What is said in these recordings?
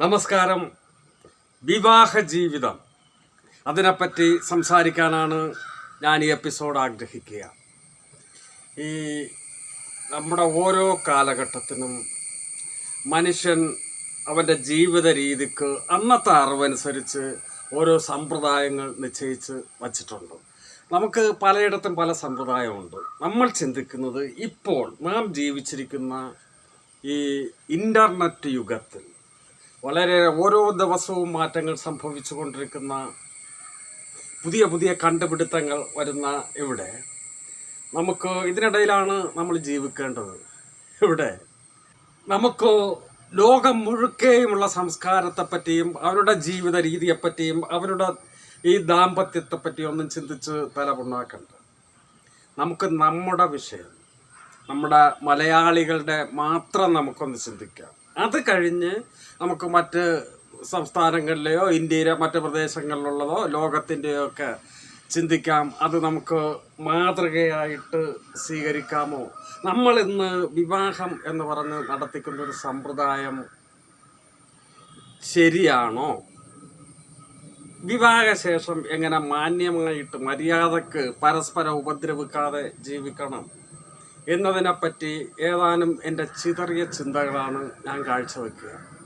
നമസ്കാരം. വിവാഹ ജീവിതം. അതിനെപ്പറ്റി സംസാരിക്കാനാണ് ഞാൻ ഈ എപ്പിസോഡ് ആഗ്രഹിക്കുക. ഈ നമ്മുടെ ഓരോ കാലഘട്ടത്തിനും മനുഷ്യൻ അവന്റെ ജീവിത രീതിക്ക് അന്നത്തെ അറിവനുസരിച്ച് ഓരോ സമ്പ്രദായങ്ങൾ നിശ്ചയിച്ച് വച്ചിട്ടുണ്ട്. നമുക്ക് പലയിടത്തും പല സമ്പ്രദായമുണ്ട്. നമ്മൾ ചിന്തിക്കുന്നത് ഇപ്പോൾ നാം ജീവിച്ചിരിക്കുന്ന ഈ ഇന്റർനെറ്റ് യുഗത്തിൽ വളരെ ഓരോ ദിവസവും മാറ്റങ്ങൾ സംഭവിച്ചു കൊണ്ടിരിക്കുന്ന പുതിയ പുതിയ കണ്ടുപിടുത്തങ്ങൾ വരുന്ന ഇവിടെ. നമുക്ക് ഇതിനിടയിലാണ് നമ്മൾ ജീവിക്കേണ്ടത്. ഇവിടെ നമുക്ക് ലോകം മുഴുക്കെയുമുള്ള സംസ്കാരത്തെപ്പറ്റിയും അവരുടെ ജീവിത രീതിയെപ്പറ്റിയും അവരുടെ ഈ ദാമ്പത്യത്തെപ്പറ്റിയൊന്നും ചിന്തിച്ച് തലപുണ്ണാക്കണ്ട നമുക്ക് നമ്മുടെ വിഷയം നമ്മുടെ മലയാളികളുടെ മാത്രം നമുക്കൊന്ന് ചിന്തിക്കാം. അത് കഴിഞ്ഞ് നമുക്ക് മറ്റ് സംസ്ഥാനങ്ങളിലെയോ ഇന്ത്യയിലെ മറ്റ് പ്രദേശങ്ങളിലുള്ളതോ ലോകത്തിന്റെയോ ഒക്കെ ചിന്തിക്കാം. അത് നമുക്ക് മാതൃകയായിട്ട് സ്വീകരിക്കാമോ? നമ്മൾ ഇന്ന് വിവാഹം എന്ന് പറഞ്ഞ് നടത്തിക്കുന്ന ഒരു സമ്പ്രദായം ശരിയാണോ? വിവാഹശേഷം എങ്ങനെ മാന്യമായിട്ട് മര്യാദയ്ക്ക് പരസ്പരം ഉപദ്രവിക്കാതെ ജീവിക്കണം? എന്നതിനെപ്പറ്റി ഏതാനും എന്റെ ചിതറിയ ചിന്തകളാണ് ഞാൻ കാഴ്ചവെക്കുക.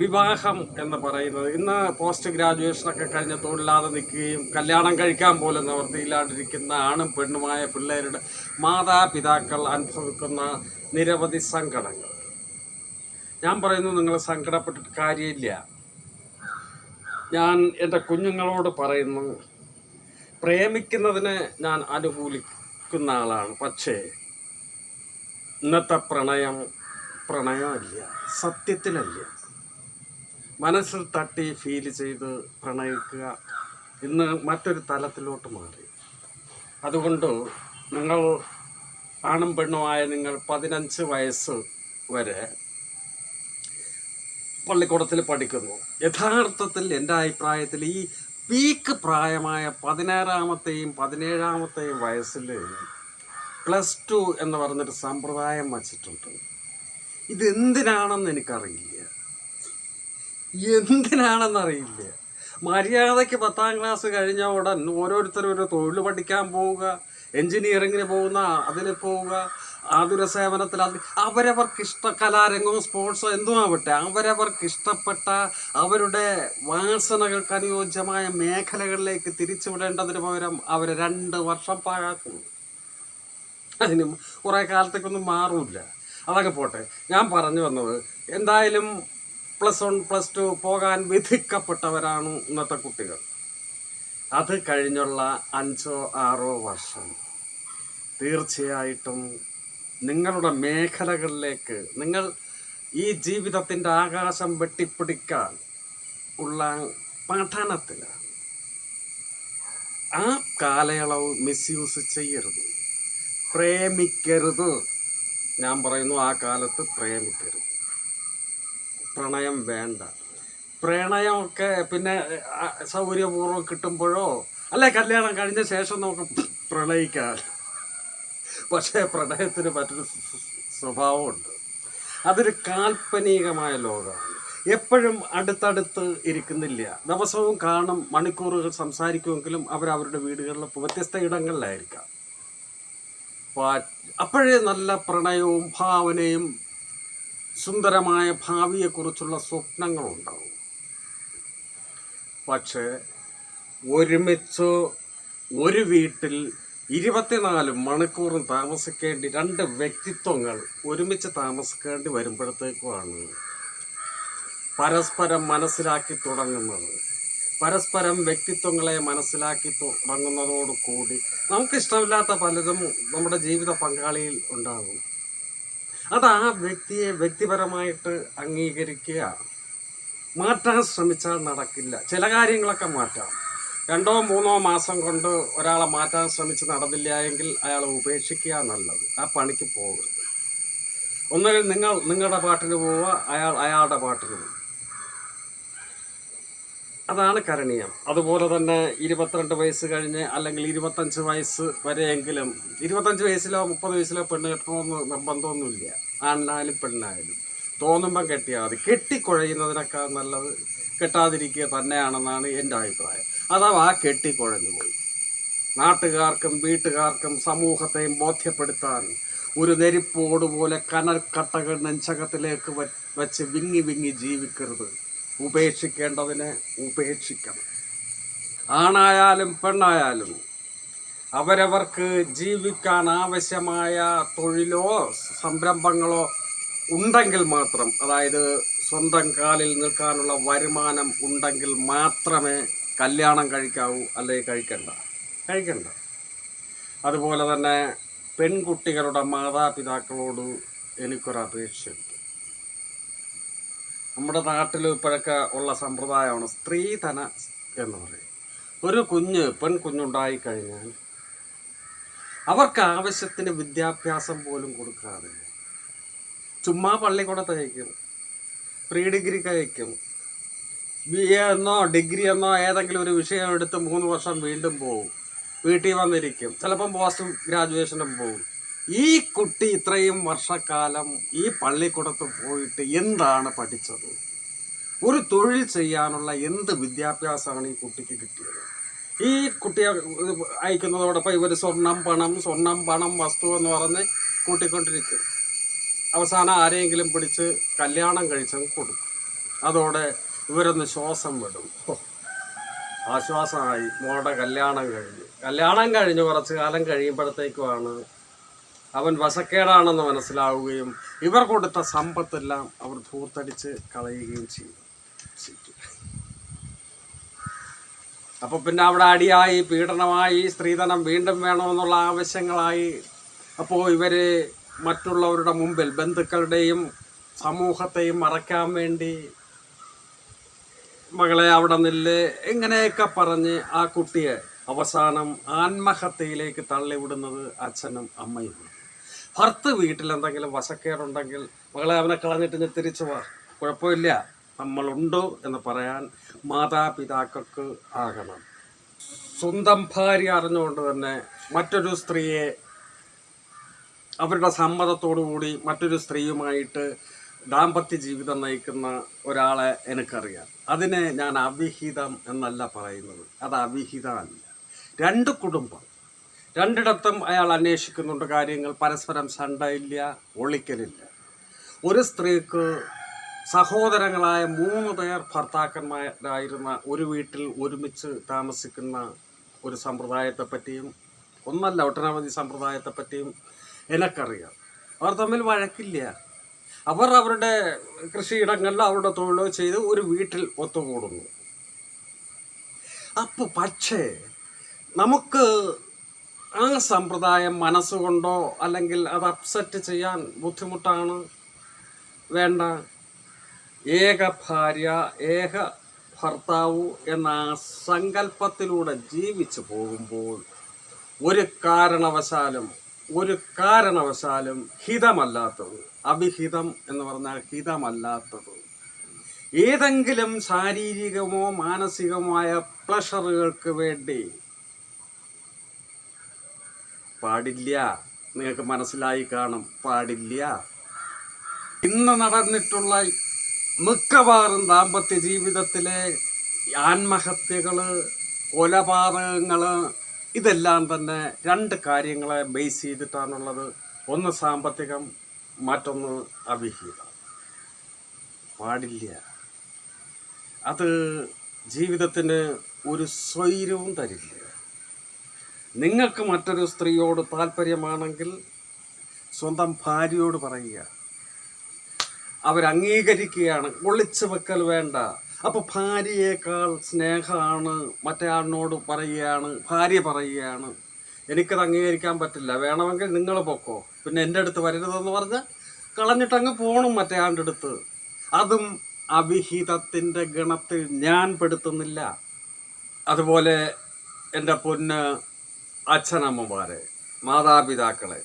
വിവാഹം എന്ന് പറയുന്നത് ഇന്ന് പോസ്റ്റ് ഗ്രാജുവേഷനൊക്കെ കഴിഞ്ഞ് തൊഴിലാതെ നിൽക്കുകയും കല്യാണം കഴിക്കാൻ പോലും നിവർത്തിയില്ലാണ്ടിരിക്കുന്ന ആണും പെണ്ണുമായ പിള്ളേരുടെ മാതാപിതാക്കൾ അനുഭവിക്കുന്ന നിരവധി സങ്കടങ്ങൾ. ഞാൻ പറയുന്നു നിങ്ങൾ സങ്കടപ്പെട്ടിട്ട് കാര്യമില്ല. ഞാൻ എന്റെ കുഞ്ഞുങ്ങളോട് പറയുന്നു പ്രേമിക്കുന്നതിനെ ഞാൻ അനുകൂലിക്കുന്ന ആളാണ്. പക്ഷേ ഇന്നത്തെ പ്രണയം പ്രണയമല്ല സത്യത്തിലല്ല. മനസ്സിൽ തട്ടി ഫീൽ ചെയ്ത് പ്രണയിക്കുക ഇന്ന് മറ്റൊരു തലത്തിലോട്ട് മാറി. അതുകൊണ്ട് നിങ്ങൾ ആണും പെണ്ണുമായ നിങ്ങൾ പതിനഞ്ച് വയസ്സ് വരെ പള്ളിക്കൂടത്തിൽ പഠിക്കുന്നു. യഥാർത്ഥത്തിൽ എന്റെ അഭിപ്രായത്തിൽ ഈ പീക്ക് പ്രായമായ പതിനാറാമത്തെയും പതിനേഴാമത്തെയും വയസ്സിൽ പ്ലസ് ടു എന്ന് പറഞ്ഞൊരു സമ്പ്രദായം വച്ചിട്ടുണ്ട്. ഇതെന്തിനാണെന്ന് എനിക്കറിയില്ല. എന്തിനാണെന്നറിയില്ല. മര്യാദയ്ക്ക് പത്താം ക്ലാസ് കഴിഞ്ഞ ഉടൻ ഓരോരുത്തരും ഒരു തൊഴിൽ പഠിക്കാൻ പോവുക എൻജിനീയറിങ്ങിന് പോകുന്ന അതിന് പോവുക ആതുര സേവനത്തിൽ അവരവർക്ക് ഇഷ്ട കലാരംഗവും സ്പോർട്സോ എന്തും ആവട്ടെ അവരവർക്ക് ഇഷ്ടപ്പെട്ട അവരുടെ വാസനകൾക്ക് അനുയോജ്യമായ മേഖലകളിലേക്ക് തിരിച്ചുവിടേണ്ടതിന് പകരം അവർ രണ്ട് വർഷം പാഴാക്കുന്നു. അതിന് കുറേ കാലത്തേക്കൊന്നും മാറൂല അതൊക്കെ പോട്ടെ ഞാൻ പറഞ്ഞു വന്നത് എന്തായാലും പ്ലസ് വൺ പ്ലസ് ടു പോകാൻ വിധിക്കപ്പെട്ടവരാണ് ഇന്നത്തെ കുട്ടികൾ. അത് കഴിഞ്ഞുള്ള അഞ്ചോ ആറോ വർഷം തീർച്ചയായിട്ടും നിങ്ങളുടെ മേഖലകളിലേക്ക് നിങ്ങൾ ഈ ജീവിതത്തിന്റെ ആകാശം വെട്ടിപ്പിടിക്കാൻ ഉള്ള പഠനത്തിൽ ആ കാലയളവ് മിസ്യൂസ് ചെയ്യരുത്. പ്രേമിക്കരുത്. ഞാൻ പറയുന്നു ആ കാലത്ത് പ്രേമിക്കരുത്. പ്രണയം വേണ്ട. പ്രണയമൊക്കെ പിന്നെ സൗകര്യപൂർവം കിട്ടുമ്പോഴോ അല്ലെ കല്യാണം കഴിഞ്ഞ ശേഷം നമുക്ക് പ്രണയിക്കാം. പക്ഷേ പ്രണയത്തിന് മറ്റൊരു സ്വഭാവമുണ്ട്. അതൊരു കാൽപ്പനികമായ ലോകമാണ്. എപ്പോഴും അടുത്തടുത്ത് ഇരിക്കുന്നില്ല. ദിവസവും കാണും മണിക്കൂറുകൾ സംസാരിക്കുമെങ്കിലും അവരവരുടെ വീടുകളിലെ വ്യത്യസ്ത ഇടങ്ങളിലായിരിക്കാം. അപ്പോഴേ നല്ല പ്രണയവും ഭാവനയും സുന്ദരമായ ഭാവിയെക്കുറിച്ചുള്ള സ്വപ്നങ്ങളുണ്ടാവും. പക്ഷേ ഒരുമിച്ച് ഒരു വീട്ടിൽ ഇരുപത്തിനാല് മണിക്കൂറും താമസിക്കേണ്ടി രണ്ട് വ്യക്തിത്വങ്ങൾ ഒരുമിച്ച് താമസിക്കേണ്ടി വരുമ്പോഴത്തേക്കുമാണ് പരസ്പരം മനസ്സിലാക്കി തുടങ്ങുന്നത്. പരസ്പരം വ്യക്തിത്വങ്ങളെ മനസ്സിലാക്കി തുടങ്ങുന്നതോടുകൂടി നമുക്കിഷ്ടമില്ലാത്ത പലതും നമ്മുടെ ജീവിത പങ്കാളിയിൽ ഉണ്ടാകും. അത് ആ വ്യക്തിയെ വ്യക്തിപരമായിട്ട് അംഗീകരിക്കുക. മാറ്റാൻ ശ്രമിച്ചാൽ നടക്കില്ല. ചില കാര്യങ്ങളൊക്കെ മാറ്റാം. രണ്ടോ മൂന്നോ മാസം കൊണ്ട് ഒരാളെ മാറ്റാൻ ശ്രമിച്ച് നടന്നില്ല എങ്കിൽ അയാളെ ഉപേക്ഷിക്കുക നല്ലത്. ആ പണിക്ക് പോകരുത്. ഒന്നുകിൽ നിങ്ങൾ നിങ്ങളുടെ പാട്ടിന് പോവുക അയാൾ അയാളുടെ പാട്ടിന് അതാണ് കരണീയം. അതുപോലെ തന്നെ ഇരുപത്തിരണ്ട് വയസ്സ് കഴിഞ്ഞ് അല്ലെങ്കിൽ ഇരുപത്തഞ്ച് വയസ്സ് വരെയെങ്കിലും ഇരുപത്തഞ്ച് വയസ്സിലോ മുപ്പത് വയസ്സിലോ പെണ്ണ് കെട്ടണമെന്ന് നിർബന്ധമൊന്നുമില്ല. ആണിനായാലും പെണ്ണായാലും. തോന്നുമ്പം കെട്ടിയാൽ മതി. കെട്ടിക്കുഴയുന്നതിനേക്കാൾ നല്ലത് കെട്ടാതിരിക്കുക തന്നെയാണെന്നാണ് എന്റെ അഭിപ്രായം. അഥവാ കെട്ടിക്കുഴഞ്ഞു പോയി. നാട്ടുകാർക്കും വീട്ടുകാർക്കും സമൂഹത്തെയും ബോധ്യപ്പെടുത്താൻ ഒരു നെരിപ്പോടുപോലെ കനൽക്കട്ടകൾ നെഞ്ചകത്തിലേക്ക് വച്ച് വിങ്ങി വിങ്ങി ജീവിക്കരുത്. ഉപേക്ഷിക്കേണ്ടതിനെ ഉപേക്ഷിക്കണം. ആണായാലും പെണ്ണായാലും അവരവർക്ക് ജീവിക്കാൻ ആവശ്യമായ തൊഴിലോ സംരംഭങ്ങളോ ഉണ്ടെങ്കിൽ മാത്രം അതായത് സ്വന്തം കാലിൽ നിൽക്കാനുള്ള വരുമാനം ഉണ്ടെങ്കിൽ മാത്രമേ കല്യാണം കഴിക്കാവൂ അല്ലെങ്കിൽ കഴിക്കണ്ട. കഴിക്കണ്ട. അതുപോലെ തന്നെ പെൺകുട്ടികളുടെ മാതാപിതാക്കളോട് എനിക്കൊരപേക്ഷയുണ്ട് നമ്മുടെ നാട്ടിൽ ഇപ്പോഴൊക്കെ ഉള്ള സമ്പ്രദായമാണ് സ്ത്രീധന എന്ന് പറയും. ഒരു കുഞ്ഞ് പെൺകുഞ്ഞുണ്ടായി കഴിഞ്ഞാൽ അവർക്ക് ആവശ്യത്തിന് വിദ്യാഭ്യാസം പോലും കൊടുക്കാതെ ചുമ്മാ പള്ളിക്കൂടത്ത് അയക്കും പ്രീ ഡിഗ്രിക്ക് അയക്കും ബി എ എന്നോ ഡിഗ്രി എന്നോ ഏതെങ്കിലും ഒരു വിഷയം എടുത്ത് മൂന്ന് വർഷം വീണ്ടും പോകും വീട്ടിൽ വന്നിരിക്കും. ചിലപ്പം പോസ്റ്റ് ഗ്രാജുവേഷനും പോകും ഈ കുട്ടി ഇത്രയും വർഷക്കാലം ഈ പള്ളിക്കൂടത്ത് പോയിട്ട് എന്താണ് പഠിച്ചത്? ഒരു തൊഴിൽ ചെയ്യാനുള്ള എന്ത് വിദ്യാഭ്യാസമാണ് ഈ കുട്ടിക്ക് കിട്ടിയത്? ഈ കുട്ടിയെ അയക്കുന്നതോടൊപ്പം ഇവർ സ്വർണം പണം സ്വർണം പണം വസ്തു എന്ന് പറഞ്ഞ് കൂട്ടിക്കൊണ്ടിരിക്കും. അവസാനം ആരെയെങ്കിലും പിടിച്ച് കല്യാണം കഴിച്ചങ്ങ് കൊടുക്കും. അതോടെ ഇവരൊന്ന് ശ്വാസം വിടും. ആശ്വാസമായി. മോളുടെ കല്യാണം കഴിഞ്ഞു. കല്യാണം കഴിഞ്ഞ്. കുറച്ച് കാലം കഴിയുമ്പോഴത്തേക്കുമാണ് അവൻ വശക്കേടാണെന്ന് മനസ്സിലാവുകയും ഇവർ കൊടുത്ത സമ്പത്തെല്ലാം അവർ ധൂർത്തടിച്ച് കളയുകയും ചെയ്തു. അപ്പോൾ അപ്പൊ പിന്നെ അവിടെ അടിയായി പീഡനമായി സ്ത്രീധനം വീണ്ടും വേണമെന്നുള്ള ആവശ്യങ്ങളായി. അപ്പോൾ ഇവർ മറ്റുള്ളവരുടെ മുമ്പിൽ ബന്ധുക്കളുടെയും സമൂഹത്തെയും മറയ്ക്കാൻ വേണ്ടി മകളെ അവിടെ നില്ല്. ഇങ്ങനെയൊക്കെ പറഞ്ഞ് ആ കുട്ടിയെ അവസാനം ആത്മഹത്യയിലേക്ക് തള്ളിവിടുന്നത് അച്ഛനും അമ്മയും. ഭർത്ത് വീട്ടിൽ എന്തെങ്കിലും വശക്കേടുണ്ടെങ്കിൽ മകളെ അവനെ കളഞ്ഞിട്ട് ഞാൻ തിരിച്ചു വാ. കുഴപ്പമില്ല. നമ്മളുണ്ടോ എന്ന് പറയാൻ മാതാപിതാക്കൾക്ക് ആകണം. സ്വന്തം ഭാര്യ അറിഞ്ഞുകൊണ്ട് തന്നെ മറ്റൊരു സ്ത്രീയെ അവരുടെ സമ്മതത്തോടു കൂടി മറ്റൊരു സ്ത്രീയുമായിട്ട് ദാമ്പത്യ ജീവിതം നയിക്കുന്ന ഒരാളെ എനിക്കറിയാം. അതിനെ ഞാൻ അവിഹിതം എന്നല്ല പറയുന്നത്. അത് അവിഹിതമല്ല. രണ്ട് കുടുംബം. രണ്ടിടത്തും അയാൾ അന്വേഷിക്കുന്നുണ്ട് കാര്യങ്ങൾ. പരസ്പരം സണ്ടയില്ല ഒളിക്കലില്ല. ഒരു സ്ത്രീക്ക് സഹോദരങ്ങളായ മൂന്ന് പേർ ഭർത്താക്കന്മാരായിരുന്ന ഒരു വീട്ടിൽ ഒരുമിച്ച് താമസിക്കുന്ന ഒരു സമ്പ്രദായത്തെ പറ്റിയും ഒന്നല്ല ഒട്ടനവധി സമ്പ്രദായത്തെ പറ്റിയും എനിക്കറിയാം. അവർ തമ്മിൽ വഴക്കില്ല. അവർ അവരുടെ കൃഷിയിടങ്ങളിൽ അവരുടെ തൊഴിലോ ചെയ്ത് ഒരു വീട്ടിൽ ഒത്തുകൂടുന്നു. അപ്പോൾ പക്ഷേ നമുക്ക് ആ സമ്പ്രദായം മനസ്സുകൊണ്ടോ അല്ലെങ്കിൽ അത് അപ്സെറ്റ് ചെയ്യാൻ ബുദ്ധിമുട്ടാണ്? വേണ്ട. ഏക ഭാര്യ ഏക ഭർത്താവ് എന്ന സങ്കല്പത്തിലൂടെ ജീവിച്ചു പോകുമ്പോൾ ഒരു കാരണവശാലും ഒരു കാരണവശാലും ഹിതമല്ലാത്തത് അഭിഹിതം എന്ന് പറഞ്ഞാൽ ഹിതമല്ലാത്തത്. ഏതെങ്കിലും ശാരീരികമോ മാനസികമായ പ്ലഷറുകൾക്ക് വേണ്ടി പാടില്ല. നിങ്ങൾക്ക് മനസ്സിലായി കാണും. പാടില്ല. ഇന്ന് നടന്നിട്ടുള്ള മിക്കവാറും ദാമ്പത്യ ജീവിതത്തിലെ ആത്മഹത്യകൾ കൊലപാതകങ്ങൾ ഇതെല്ലാം തന്നെ രണ്ട് കാര്യങ്ങളെ ബേസ് ചെയ്തിട്ടാണുള്ളത്. ഒന്ന് സാമ്പത്തികം മറ്റൊന്ന് അവിഹിതം പാടില്ല. അത് ജീവിതത്തിന് ഒരു സ്വൈരവും തരില്ല. നിങ്ങൾക്ക് മറ്റൊരു സ്ത്രീയോട് താല്പര്യമാണെങ്കിൽ സ്വന്തം ഭാര്യയോട് പറയുക. അവരംഗീകരിക്കുകയാണ് ഒളിച്ചു വെക്കൽ വേണ്ട. അപ്പോൾ ഭാര്യയേക്കാൾ സ്നേഹമാണ് മറ്റേ ആളിനോട് പറയുകയാണ് ഭാര്യ പറയുകയാണ്. എനിക്കത് അംഗീകരിക്കാൻ പറ്റില്ല. വേണമെങ്കിൽ നിങ്ങൾ പൊക്കോ. പിന്നെ എന്റെ അടുത്ത് വരരുതെന്ന് പറഞ്ഞ് കളഞ്ഞിട്ടങ്ങ് പോകണം മറ്റേ ആന്റെ അടുത്ത്. അതും അവിഹിതത്തിന്റെ ഗണത്തിൽ ഞാൻ പെടുത്തുന്നില്ല. അതുപോലെ എന്റെ പൊന്ന് അച്ഛനമ്മമാരെ മാതാപിതാക്കളെ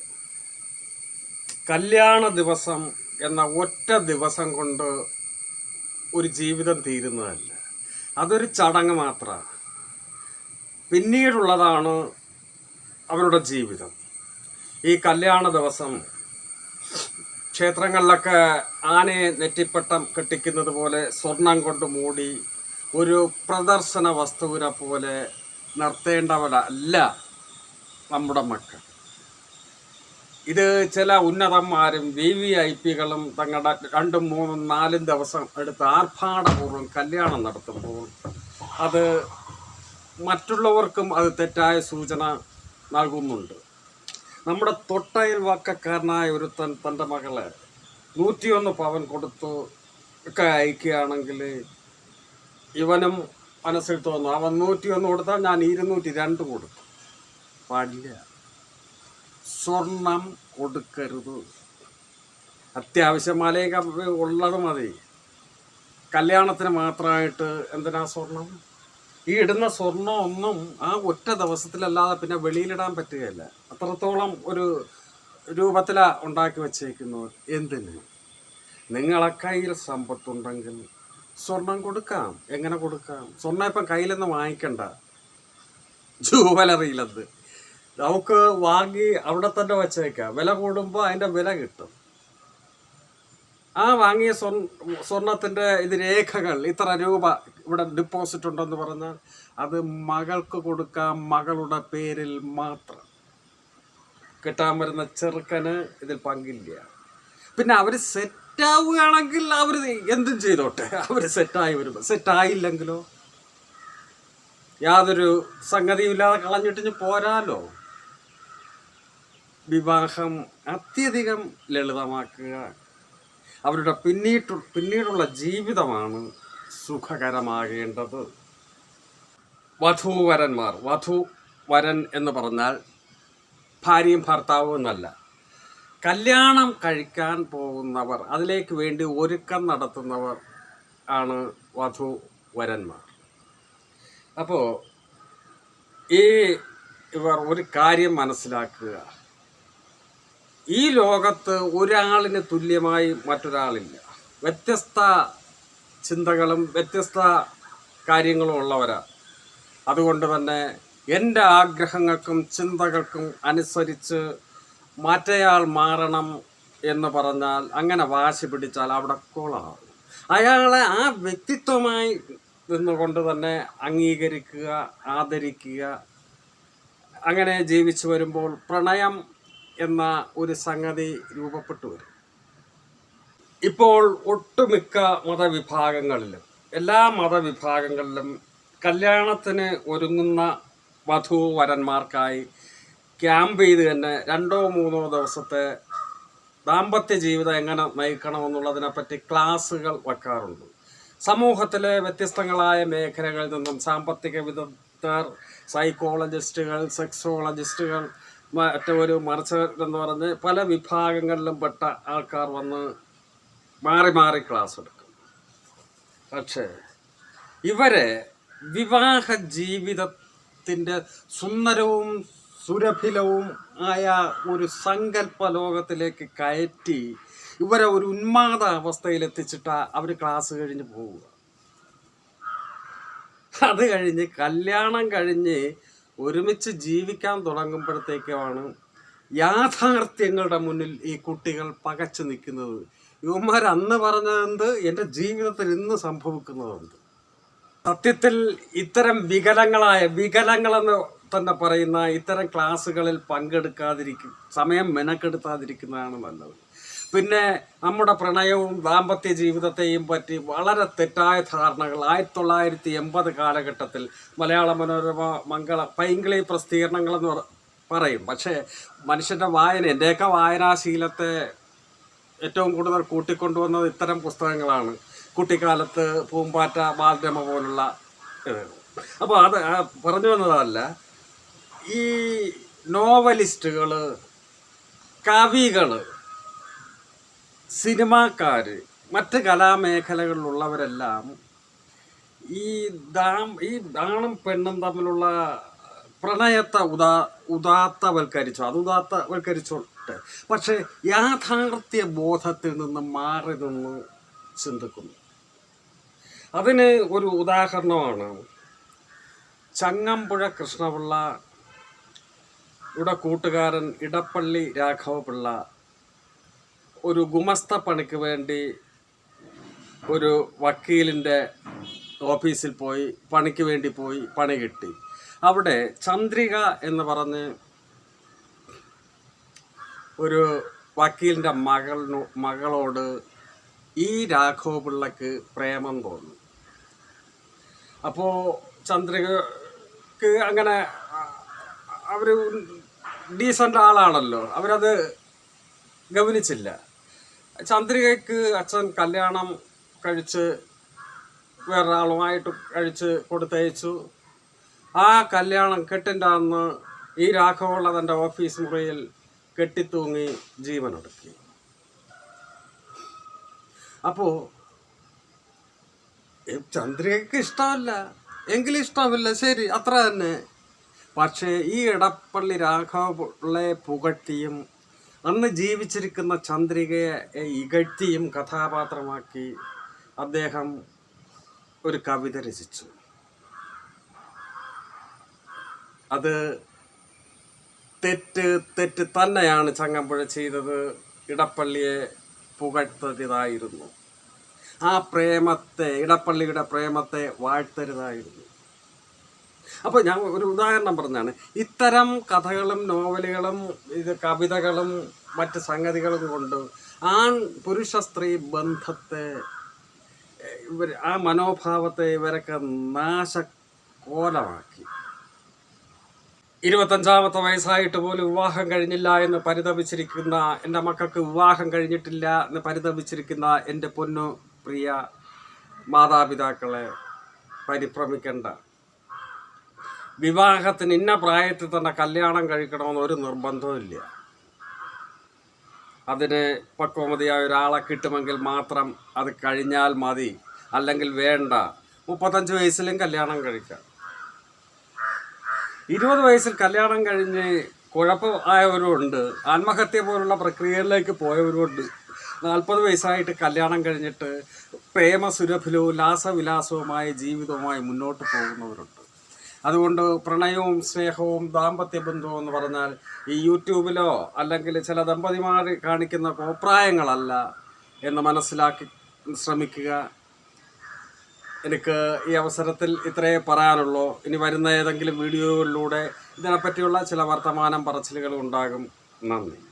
കല്യാണ ദിവസം എന്ന ഒറ്റ ദിവസം കൊണ്ട് ഒരു ജീവിതം തീരുന്നതല്ല. അതൊരു ചടങ്ങ് മാത്രമാണ് പിന്നീടുള്ളതാണ് അവരുടെ ജീവിതം. ഈ കല്യാണ ദിവസം ക്ഷേത്രങ്ങളിലൊക്കെ ആനയെ നെറ്റിപ്പട്ടം കെട്ടിക്കുന്നത് പോലെ സ്വർണം കൊണ്ട് മൂടി ഒരു പ്രദർശന വസ്തുവിനെ പോലെ നിർത്തേണ്ടവരല്ല നമ്മുടെ മക്കൾ. ഇത് ചില ഉന്നതന്മാരും വി വി ഐ പികളും തങ്ങളുടെ രണ്ടും മൂന്നും നാലും ദിവസം എടുത്ത് ആർഭാടപൂർവം കല്യാണം നടത്തുമ്പോൾ അത് മറ്റുള്ളവർക്കും അത് തെറ്റായ സൂചന നൽകുന്നുണ്ട്. നമ്മുടെ തൊട്ടയൽവാക്കക്കാരനായ ഒരുത്തൻ തന്റെ മകളെ നൂറ്റിയൊന്ന് പവൻ കൊടുത്തു ഒക്കെ അയക്കുകയാണെങ്കിൽ ഇവനും മനസ്സിൽ തോന്നും അവൻ നൂറ്റിയൊന്ന് കൊടുത്താൽ ഞാൻ ഇരുന്നൂറ്റി രണ്ട് കൊടുക്കും. പാടില്ല സ്വർണം കൊടുക്കരുത്. അത്യാവശ്യം മലയൊക്കെ ഉള്ളത് മതി. കല്യാണത്തിന് മാത്രമായിട്ട് എന്തിനാ സ്വർണം? ഈ ഇടുന്ന സ്വർണം ഒന്നും ആ ഒറ്റ ദിവസത്തിലല്ലാതെ പിന്നെ വെളിയിലിടാൻ പറ്റുകയില്ല. അത്രത്തോളം ഒരു രൂപത്തിലാണ് ഉണ്ടാക്കി വച്ചേക്കുന്നത് എന്തിന്? നിങ്ങളെ കയ്യിൽ സമ്പത്തുണ്ടെങ്കിൽ സ്വർണം കൊടുക്കാം. എങ്ങനെ കൊടുക്കാം? സ്വർണം ഇപ്പം കയ്യിലൊന്ന് വാങ്ങിക്കണ്ട. ജൂവലറിയിലത്. നമുക്ക് വാങ്ങി അവിടെ തന്നെ വച്ചേക്കാം. വില കൂടുമ്പോൾ അതിന്റെ വില കിട്ടും. ആ വാങ്ങിയ സ്വർണ സ്വർണത്തിന്റെ ഇത് രേഖകൾ ഇത്ര രൂപ ഇവിടെ ഡിപ്പോസിറ്റ് ഉണ്ടെന്ന് പറഞ്ഞാൽ അത് മകൾക്ക് കൊടുക്കാം മകളുടെ പേരിൽ മാത്രം. കിട്ടാൻ വരുന്ന ചെറുക്കന് ഇതിൽ പങ്കില്ല. പിന്നെ അവർ സെറ്റാവുകയാണെങ്കിൽ അവർ എന്തും ചെയ്തോട്ടെ. അവർ സെറ്റായി വരുമ്പോൾ സെറ്റായില്ലെങ്കിലോ യാതൊരു സംഗതിയും ഇല്ലാതെ കളഞ്ഞിട്ട് പോരാലോ? വിവാഹം അത്യധികം ലളിതമാക്കുക. അവരുടെ പിന്നീട് പിന്നീടുള്ള ജീവിതമാണ് സുഖകരമാകേണ്ടത്. വധൂവരന്മാർ വധു വരൻ എന്ന് പറഞ്ഞാൽ ഭാര്യയും ഭർത്താവും എന്നല്ല. കല്യാണം കഴിക്കാൻ പോകുന്നവർ അതിലേക്ക് വേണ്ടി ഒരുക്കം നടത്തുന്നവർ ആണ് വധു വരന്മാർ അപ്പോൾ ഈ ഇവർ ഒരു കാര്യം മനസ്സിലാക്കുക. ഈ ലോകത്ത് ഒരാളിന് തുല്യമായി മറ്റൊരാളില്ല. വ്യത്യസ്ത ചിന്തകളും വ്യത്യസ്ത കാര്യങ്ങളും ഉള്ളവരാണ് അതുകൊണ്ട് തന്നെ എന്റെ ആഗ്രഹങ്ങൾക്കും ചിന്തകൾക്കും അനുസരിച്ച് മറ്റേയാൾ മാറണം എന്ന് പറഞ്ഞാൽ അങ്ങനെ വാശി പിടിച്ചാൽ അവിടെ കോളാവും. അയാളെ ആ വ്യക്തിത്വമായി നിന്നുകൊണ്ട് തന്നെ അംഗീകരിക്കുക ആദരിക്കുക അങ്ങനെ ജീവിച്ചു വരുമ്പോൾ പ്രണയം എന്ന ഒരു സംഗതി രൂപപ്പെട്ടു വരും. ഇപ്പോൾ ഒട്ടുമിക്ക മതവിഭാഗങ്ങളിലും എല്ലാ മതവിഭാഗങ്ങളിലും കല്യാണത്തിന് ഒരുങ്ങുന്ന വധു വരന്മാർക്കായി ക്യാമ്പ് ചെയ്ത് തന്നെ രണ്ടോ മൂന്നോ ദിവസത്തെ ദാമ്പത്യ ജീവിതം എങ്ങനെ നയിക്കണമെന്നുള്ളതിനെപ്പറ്റി ക്ലാസ്സുകൾ വെക്കാറുണ്ട്. സമൂഹത്തിലെ വ്യത്യസ്തങ്ങളായ മേഖലകളിൽ നിന്നും സാമ്പത്തിക വിദഗ്ധർ സൈക്കോളജിസ്റ്റുകൾ സെക്സോളജിസ്റ്റുകൾ മറ്റൊരു എന്ന് പറഞ്ഞ് പല വിഭാഗങ്ങളിലും പെട്ട ആൾക്കാർ വന്ന് മാറി മാറി ക്ലാസ് എടുക്കും. പക്ഷേ ഇവരെ വിവാഹ ജീവിതത്തിന്റെ സുന്ദരവും സുരഭിലവും ആയ ഒരു സങ്കല്പ ലോകത്തിലേക്ക് കയറ്റി ഇവരെ ഒരു ഉന്മാദ അവസ്ഥയിൽ എത്തിച്ചിട്ടാ അവർ ക്ലാസ് കഴിഞ്ഞ് പോവുക. അത് കഴിഞ്ഞ് കല്യാണം കഴിഞ്ഞ് ഒരുമിച്ച് ജീവിക്കാൻ തുടങ്ങുമ്പോഴത്തേക്കുമാണ് യാഥാർത്ഥ്യങ്ങളുടെ മുന്നിൽ ഈ കുട്ടികൾ പകച്ചു നിൽക്കുന്നത്. യുവന്മാർ അന്ന് പറഞ്ഞതെന്ത് എന്റെ ജീവിതത്തിൽ ഇന്ന് സംഭവിക്കുന്നതുണ്ട്. സത്യത്തിൽ ഇത്തരം വികലങ്ങളായ വികലങ്ങളെന്ന് തന്നെ പറയുന്ന ഇത്തരം ക്ലാസ്സുകളിൽ പങ്കെടുക്കാതിരിക്കും സമയം മെനക്കെടുത്താതിരിക്കുന്നതാണ് നല്ലത്. പിന്നെ നമ്മുടെ പ്രണയവും ദാമ്പത്യ ജീവിതത്തെയും പറ്റി വളരെ തെറ്റായ ധാരണകൾ. ആയിരത്തി തൊള്ളായിരത്തി എൺപത് കാലഘട്ടത്തിൽ മലയാള മനോരമ മംഗള പൈങ്കിളി പ്രസിദ്ധീകരണങ്ങളെന്ന് പറ- പറയും. പക്ഷേ മനുഷ്യന്റെ വായന എന്റെയൊക്കെ വായനാശീലത്തെ ഏറ്റവും കൂടുതൽ കൂട്ടിക്കൊണ്ടുവന്നത് ഇത്തരം പുസ്തകങ്ങളാണ്. കുട്ടിക്കാലത്ത് പൂമ്പാറ്റ ബാലരമ പോലുള്ള അപ്പോൾ അത് പറഞ്ഞു വന്നതല്ല ഈ നോവലിസ്റ്റുകൾ കവികൾ സിനിമാക്കാർ മറ്റ് കലാമേഖലകളിലുള്ളവരെല്ലാം ഈ ദാം ഈ ആണും പെണ്ണും തമ്മിലുള്ള പ്രണയത്തെ ഉദാ ഉദാത്തവൽക്കരിച്ചു അത് ഉദാത്തവൽക്കരിച്ചോട്ടെ. പക്ഷേ യാഥാർത്ഥ്യ ബോധത്തിൽ നിന്ന് മാറി നിന്ന് ചിന്തിക്കുന്നു. അതിന് ഒരു ഉദാഹരണമാണ് ചങ്ങമ്പുഴ കൃഷ്ണപിള്ള ഇവിടെ കൂട്ടുകാരൻ ഇടപ്പള്ളി രാഘവപിള്ള ഒരു ഗുമസ്ത പണിക്ക് വേണ്ടി ഒരു വക്കീലിന്റെ ഓഫീസിൽ പോയി പണിക്ക് വേണ്ടി പോയി പണി കിട്ടി. അവിടെ ചന്ദ്രിക എന്ന് പറഞ്ഞ് ഒരു വക്കീലിന്റെ മകളിനോ മകളോട് ഈ രാഘവ പിള്ളക്ക് പ്രേമം തോന്നി. അപ്പോൾ ചന്ദ്രികക്ക് അങ്ങനെ അവർ ഡീസന്റ് ആളാണല്ലോ. അവരത് ഗവനിച്ചില്ല ചന്ദ്രികയ്ക്ക് അച്ഛൻ കല്യാണം കഴിച്ച് വേറൊരാളുമായിട്ട് കഴിച്ച് കൊടുത്തയച്ചു. ആ കല്യാണം കെട്ടിന്റെ അന്ന് ഈ രാഘവുള്ള തന്റെ ഓഫീസ് മുറിയിൽ കെട്ടിത്തൂങ്ങി ജീവനൊടുക്കി. അപ്പോൾ ചന്ദ്രികയ്ക്ക് ഇഷ്ടമല്ല. എങ്കിലും ഇഷ്ടമില്ല ശരി അത്ര തന്നെ. പക്ഷേ ഈ ഇടപ്പള്ളി രാഘവുള്ളയെ പുകഴ്ത്തിയും അന്ന് ജീവിച്ചിരിക്കുന്ന ചന്ദ്രികയെ ഇകഴ്ത്തിയും കഥാപാത്രമാക്കി അദ്ദേഹം ഒരു കവിത രചിച്ചു. അത് തെറ്റ് തെറ്റ് തന്നെയാണ് ചങ്ങമ്പുഴ ചെയ്തത് ഇടപ്പള്ളിയെ പുകഴ്ത്തരുതായിരുന്നു. ആ പ്രേമത്തെ ഇടപ്പള്ളിയുടെ പ്രേമത്തെ വാഴ്ത്തരുതായിരുന്നു. അപ്പോൾ ഞാൻ ഒരു ഉദാഹരണം പറഞ്ഞാണ്. ഇത്തരം കഥകളും നോവലുകളും ഇത് കവിതകളും മറ്റ് സംഗതികളും കൊണ്ട് ആൺ പുരുഷ സ്ത്രീ ബന്ധത്തെ ഇവർ ആ മനോഭാവത്തെ ഇവരൊക്കെ നാശകോലമാക്കി. ഇരുപത്തഞ്ചാമത്തെ വയസ്സായിട്ട് പോലും വിവാഹം കഴിഞ്ഞില്ല എന്ന് പരിതപിച്ചിരിക്കുന്ന എന്റെ മക്കൾക്ക് വിവാഹം കഴിഞ്ഞിട്ടില്ല എന്ന് പരിതപിച്ചിരിക്കുന്ന എന്റെ പൊന്നു പ്രിയ മാതാപിതാക്കളെ പരിഭ്രമിക്കേണ്ട. വിവാഹത്തിന് ഇന്ന പ്രായത്തിൽ തന്നെ കല്യാണം കഴിക്കണമെന്ന് ഒരു നിർബന്ധമില്ല അതിന് പക്വമതിയായ ഒരാളെ കിട്ടുമെങ്കിൽ മാത്രം അത് കഴിഞ്ഞാൽ മതി. അല്ലെങ്കിൽ വേണ്ട. മുപ്പത്തഞ്ച് വയസ്സിലും കല്യാണം കഴിക്കാം. ഇരുപത് വയസ്സിൽ കല്യാണം കഴിഞ്ഞ് കുഴപ്പം ആത്മഹത്യ പോലുള്ള പ്രക്രിയയിലേക്ക് പോയവരുമുണ്ട് നാൽപ്പത് വയസ്സായിട്ട് കല്യാണം കഴിഞ്ഞിട്ട് പ്രേമസുരഭിലവും ലാസവിലാസവുമായ ജീവിതവുമായി മുന്നോട്ട് പോകുന്നവരുണ്ട്. അതുകൊണ്ട് പ്രണയവും സ്നേഹവും ദാമ്പത്യ ബന്ധവും എന്ന് പറഞ്ഞാൽ ഈ യൂട്യൂബിലോ അല്ലെങ്കിൽ ചില ദമ്പതിമാർ കാണിക്കുന്ന കോപ്രായങ്ങളല്ല എന്ന് മനസ്സിലാക്കി ശ്രമിക്കുക. എനിക്ക് ഈ അവസരത്തിൽ ഇത്രയേ പറയാനുള്ളൂ. ഇനി വരുന്ന ഏതെങ്കിലും വീഡിയോകളിലൂടെ ഇതിനെപ്പറ്റിയുള്ള ചില വർത്തമാനം പറച്ചിലുകൾ ഉണ്ടാകും. നന്ദി.